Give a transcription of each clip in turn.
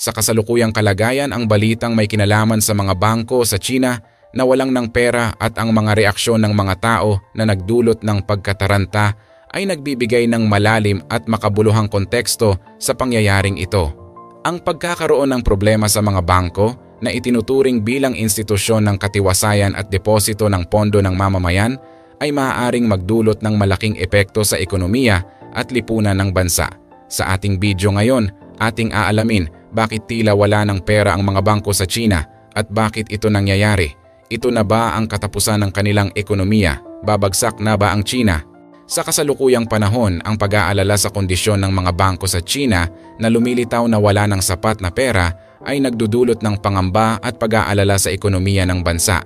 Sa kasalukuyang kalagayan ang balitang may kinalaman sa mga bangko sa China na walang ng pera at ang mga reaksyon ng mga tao na nagdulot ng pagkataranta ay nagbibigay ng malalim at makabuluhang konteksto sa pangyayaring ito. Ang pagkakaroon ng problema sa mga bangko na itinuturing bilang institusyon ng katiwasayan at deposito ng pondo ng mamamayan ay maaaring magdulot ng malaking epekto sa ekonomiya at lipunan ng bansa. Sa ating video ngayon, ating aalamin bakit tila wala ng pera ang mga bangko sa China at bakit ito nangyayari. Ito na ba ang katapusan ng kanilang ekonomiya? Babagsak na ba ang China? Sa kasalukuyang panahon, ang pag-aalala sa kondisyon ng mga bangko sa China na lumilitaw na wala ng sapat na pera ay nagdudulot ng pangamba at pag-aalala sa ekonomiya ng bansa.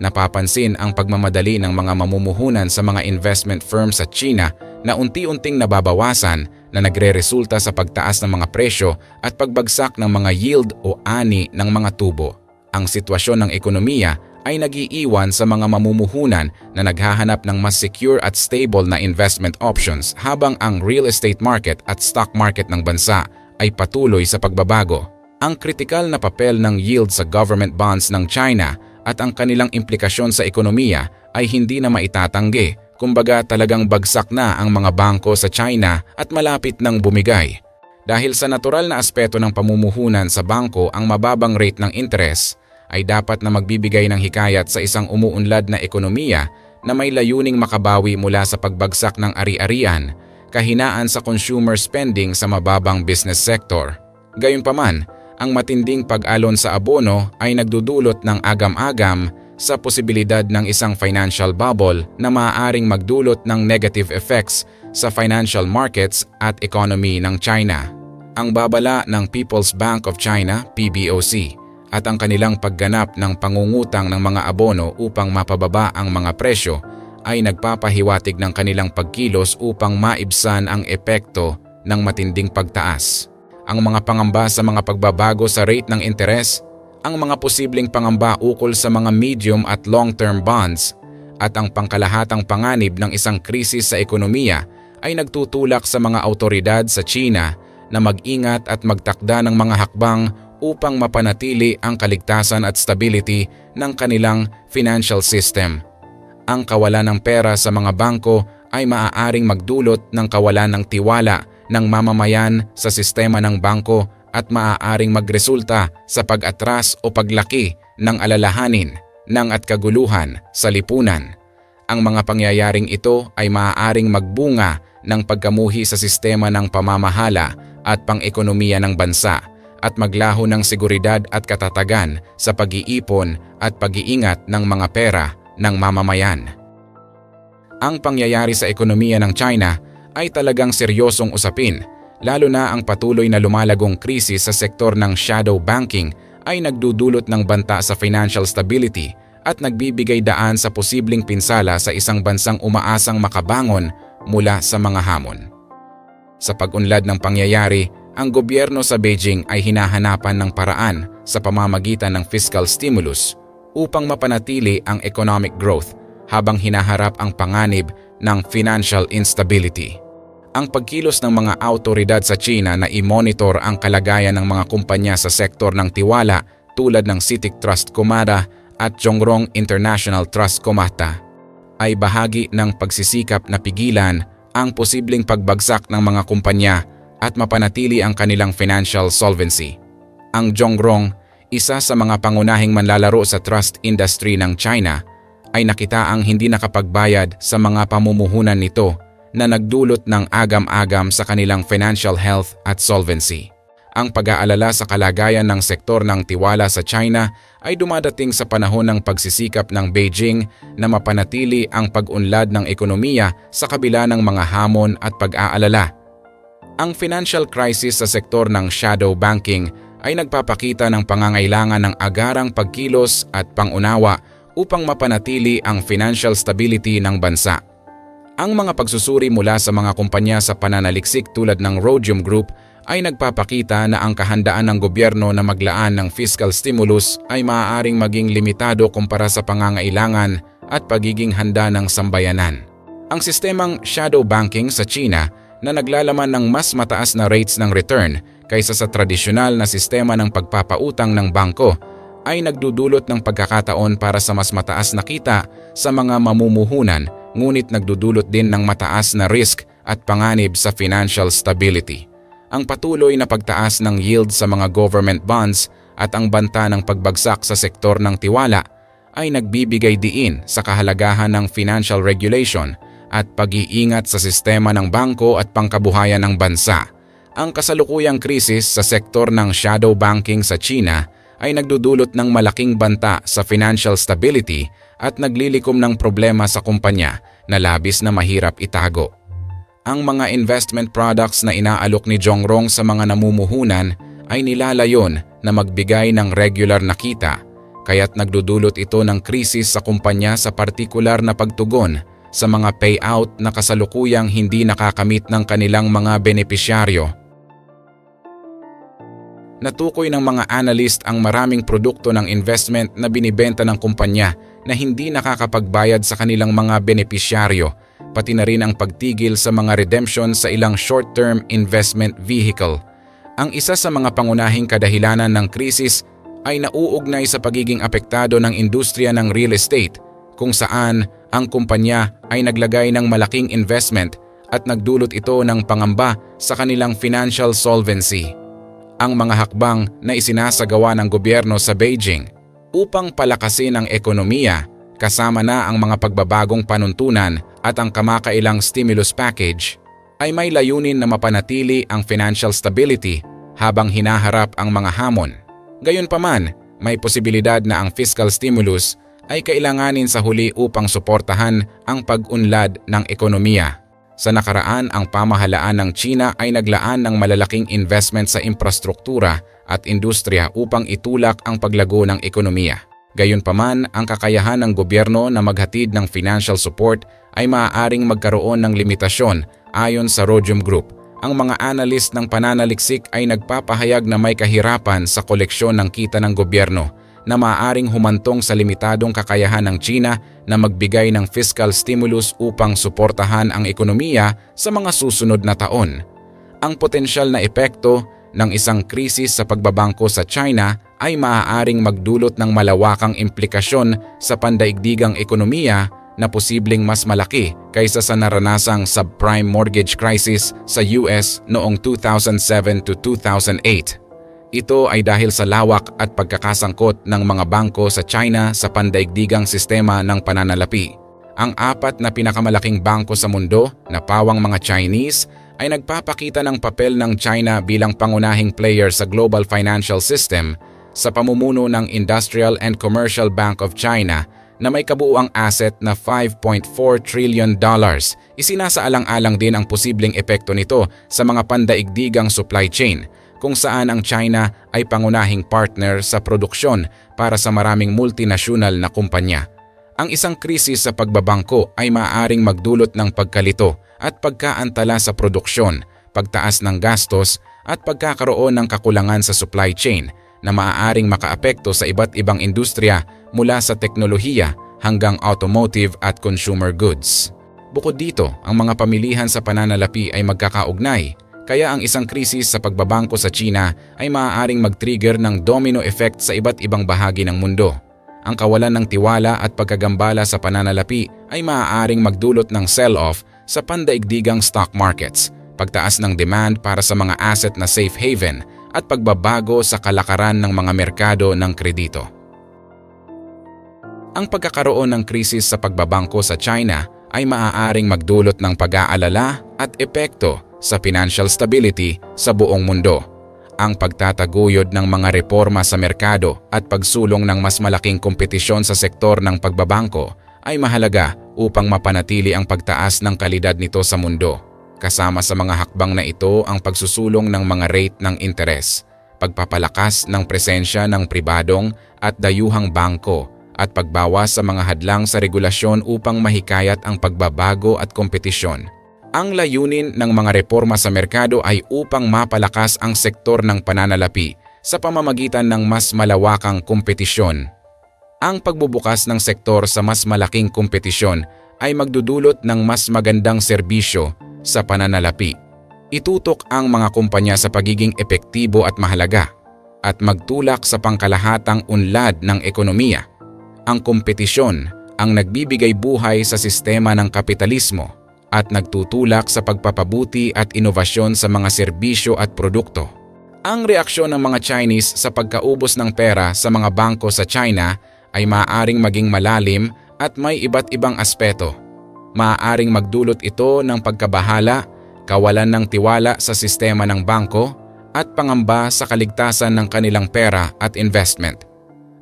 Napapansin ang pagmamadali ng mga mamumuhunan sa mga investment firms sa China na unti-unting nababawasan na nagre-resulta sa pagtaas ng mga presyo at pagbagsak ng mga yield o ani ng mga tubo ang sitwasyon ng ekonomiya ay nagiiwan sa mga mamumuhunan na naghahanap ng mas secure at stable na investment options habang ang real estate market at stock market ng bansa ay patuloy sa pagbabago. Ang kritikal na papel ng yield sa government bonds ng China at ang kanilang implikasyon sa ekonomiya ay hindi na maitatanggi kumbaga talagang bagsak na ang mga bangko sa China at malapit ng bumigay. Dahil sa natural na aspeto ng pamumuhunan sa bangko ang mababang rate ng interest, ay dapat na magbibigay ng hikayat sa isang umuunlad na ekonomiya na may layuning makabawi mula sa pagbagsak ng ari-arian, kahinaan sa consumer spending sa mababang business sector. Gayunpaman, ang matinding pag-alon sa abono ay nagdudulot ng agam-agam sa posibilidad ng isang financial bubble na maaaring magdulot ng negative effects sa financial markets at economy ng China. Ang babala ng People's Bank of China, PBOC, at ang kanilang pagganap ng pangungutang ng mga abono upang mapababa ang mga presyo ay nagpapahiwatig ng kanilang pagkilos upang maibsan ang epekto ng matinding pagtaas. Ang mga pangamba sa mga pagbabago sa rate ng interes, ang mga posibleng pangamba ukol sa mga medium at long-term bonds, at ang pangkalahatang panganib ng isang krisis sa ekonomiya ay nagtutulak sa mga autoridad sa China na mag-ingat at magtakda ng mga hakbang upang mapanatili ang kaligtasan at stability ng kanilang financial system. Ang kawalan ng pera sa mga bangko ay maaaring magdulot ng kawalan ng tiwala ng mamamayan sa sistema ng bangko at maaaring magresulta sa pag-atras o paglaki ng alalahanin ng at kaguluhan sa lipunan. Ang mga pangyayaring ito ay maaaring magbunga ng pagkamuhi sa sistema ng pamamahala at pang-ekonomiya ng bansa at maglaho ng seguridad at katatagan sa pag-iipon at pag-iingat ng mga pera ng mamamayan. Ang pangyayari sa ekonomiya ng China ay talagang seryosong usapin lalo na ang patuloy na lumalagong krisis sa sektor ng shadow banking ay nagdudulot ng banta sa financial stability at nagbibigay daan sa posibleng pinsala sa isang bansang umaasang makabangon mula sa mga hamon. Sa pag-unlad ng pangyayari, ang gobyerno sa Beijing ay hinahanapan ng paraan sa pamamagitan ng fiscal stimulus upang mapanatili ang economic growth habang hinaharap ang panganib ng financial instability. Ang pagkilos ng mga autoridad sa China na i-monitor ang kalagayan ng mga kumpanya sa sektor ng tiwala tulad ng CITIC Trust Kumada at Zhongrong International Trust Kumata ay bahagi ng pagsisikap na pigilan ang posibleng pagbagsak ng mga kumpanya at mapanatili ang kanilang financial solvency. Ang Zhongrong, isa sa mga pangunahing manlalaro sa trust industry ng China, ay nakitaang hindi nakapagbayad sa mga pamumuhunan nito na nagdulot ng agam-agam sa kanilang financial health at solvency. Ang pag-aalala sa kalagayan ng sektor ng tiwala sa China ay dumadating sa panahon ng pagsisikap ng Beijing na mapanatili ang pag-unlad ng ekonomiya sa kabila ng mga hamon at pag-aalala ang financial crisis sa sektor ng shadow banking ay nagpapakita ng pangangailangan ng agarang pagkilos at pangunawa upang mapanatili ang financial stability ng bansa. Ang mga pagsusuri mula sa mga kumpanya sa pananaliksik tulad ng Rhodium Group ay nagpapakita na ang kahandaan ng gobyerno na maglaan ng fiscal stimulus ay maaaring maging limitado kumpara sa pangangailangan at pagiging handa ng sambayanan. Ang sistemang shadow banking sa China na naglalaman ng mas mataas na rates ng return kaysa sa tradisyonal na sistema ng pagpapautang ng bangko ay nagdudulot ng pagkakataon para sa mas mataas na kita sa mga mamumuhunan ngunit nagdudulot din ng mataas na risk at panganib sa financial stability. Ang patuloy na pagtaas ng yield sa mga government bonds at ang banta ng pagbagsak sa sektor ng tiwala ay nagbibigay diin sa kahalagahan ng financial regulation at pag-iingat sa sistema ng bangko at pangkabuhayan ng bansa. Ang kasalukuyang krisis sa sektor ng shadow banking sa China ay nagdudulot ng malaking banta sa financial stability at naglilikom ng problema sa kumpanya na labis na mahirap itago. Ang mga investment products na inaalok ni Jongrong sa mga namumuhunan ay nilalayon na magbigay ng regular na kita kaya't nagdudulot ito ng krisis sa kumpanya sa partikular na pagtugon sa mga payout na kasalukuyang hindi nakakamit ng kanilang mga benepisyaryo Natukoy ng mga analyst ang maraming produkto ng investment na binibenta ng kumpanya na hindi nakakapagbayad sa kanilang mga benepisyaryo, pati na rin ang pagtigil sa mga redemption sa ilang short-term investment vehicle. Ang isa sa mga pangunahing kadahilanan ng krisis ay nauugnay sa pagiging apektado ng industriya ng real estate kung saan ang kumpanya ay naglagay ng malaking investment at nagdulot ito ng pangamba sa kanilang financial solvency ang mga hakbang na isinasagawa ng gobyerno sa Beijing upang palakasin ang ekonomiya kasama na ang mga pagbabagong panuntunan at ang kamakailang stimulus package ay may layunin na mapanatili ang financial stability habang hinaharap ang mga hamon. Gayunpaman, may posibilidad na ang fiscal stimulus ay kailanganin sa huli upang suportahan ang pag-unlad ng ekonomiya. Sa nakaraan, ang pamahalaan ng China ay naglaan ng malalaking investment sa infrastruktura at industriya upang itulak ang paglago ng ekonomiya. Gayunpaman, ang kakayahan ng gobyerno na maghatid ng financial support ay maaaring magkaroon ng limitasyon ayon sa Rhodium Group. Ang mga analyst ng pananaliksik ay nagpapahayag na may kahirapan sa koleksyon ng kita ng gobyerno na maaaring humantong sa limitadong kakayahan ng China na magbigay ng fiscal stimulus upang suportahan ang ekonomiya sa mga susunod na taon. Ang potensyal na epekto ng isang krisis sa pagbabangko sa China ay maaaring magdulot ng malawakang implikasyon sa pandaigdigang ekonomiya na posibleng mas malaki kaysa sa naranasang subprime mortgage crisis sa US noong 2007 to 2008. Ito ay dahil sa lawak at pagkakasangkot ng mga bangko sa China sa pandaigdigang sistema ng pananalapi. Ang apat na pinakamalaking bangko sa mundo na pawang mga Chinese ay nagpapakita ng papel ng China bilang pangunahing player sa global financial system sa pamumuno ng Industrial and Commercial Bank of China na may kabuuang asset na 5.4 trillion dollars. Isinasaalang-alang din ang posibleng epekto nito sa mga pandaigdigang supply chain kung saan ang China ay pangunahing partner sa produksyon para sa maraming multinasyonal na kumpanya. Ang isang krisis sa pagbabangko ay maaaring magdulot ng pagkalito at pagkaantala sa produksyon, pagtaas ng gastos at pagkakaroon ng kakulangan sa supply chain na maaaring makaapekto sa iba't ibang industriya mula sa teknolohiya hanggang automotive at consumer goods. Bukod dito, ang mga pamilihan sa pananalapi ay magkakaugnay kaya ang isang krisis sa pagbabangko sa China ay maaaring mag-trigger ng domino effect sa iba't ibang bahagi ng mundo. Ang kawalan ng tiwala at pagkagambala sa pananalapi ay maaaring magdulot ng sell-off sa pandaigdigang stock markets, pagtaas ng demand para sa mga asset na safe haven at pagbabago sa kalakaran ng mga merkado ng kredito. Ang pagkakaroon ng krisis sa pagbabangko sa China ay maaaring magdulot ng pag-aalala at epekto sa financial stability sa buong mundo. Ang pagtataguyod ng mga reforma sa merkado at pagsulong ng mas malaking kompetisyon sa sektor ng pagbabangko ay mahalaga upang mapanatili ang pagtaas ng kalidad nito sa mundo. Kasama sa mga hakbang na ito ang pagsusulong ng mga rate ng interes, pagpapalakas ng presensya ng pribadong at dayuhang bangko at pagbawas sa mga hadlang sa regulasyon upang mahikayat ang pagbabago at kompetisyon ang layunin ng mga reforma sa merkado ay upang mapalakas ang sektor ng pananalapi sa pamamagitan ng mas malawakang kompetisyon. Ang pagbubukas ng sektor sa mas malaking kompetisyon ay magdudulot ng mas magandang serbisyo sa pananalapi. Itutok ang mga kumpanya sa pagiging epektibo at mahalaga at magtulak sa pangkalahatang unlad ng ekonomiya. Ang kompetisyon ang nagbibigay buhay sa sistema ng kapitalismo at nagtutulak sa pagpapabuti at inovasyon sa mga serbisyo at produkto. Ang reaksyon ng mga Chinese sa pagkaubos ng pera sa mga bangko sa China ay maaaring maging malalim at may iba't ibang aspeto. Maaaring magdulot ito ng pagkabahala, kawalan ng tiwala sa sistema ng bangko, at pangamba sa kaligtasan ng kanilang pera at investment.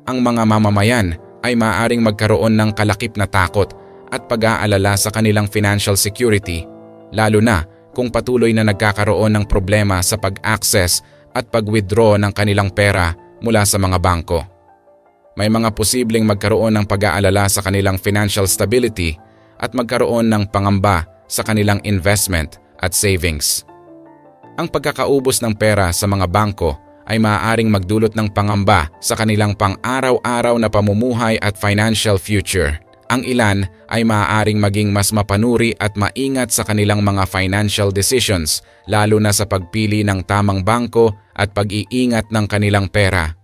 Ang mga mamamayan ay maaaring magkaroon ng kalakip na takot at pag-aalala sa kanilang financial security, lalo na kung patuloy na nagkakaroon ng problema sa pag-access at pag-withdraw ng kanilang pera mula sa mga bangko. May mga posibleng magkaroon ng pag-aalala sa kanilang financial stability at magkaroon ng pangamba sa kanilang investment at savings. Ang pagkakaubos ng pera sa mga bangko ay maaaring magdulot ng pangamba sa kanilang pang-araw-araw na pamumuhay at financial future. Ang ilan ay maaaring maging mas mapanuri at maingat sa kanilang mga financial decisions lalo na sa pagpili ng tamang bangko at pag-iingat ng kanilang pera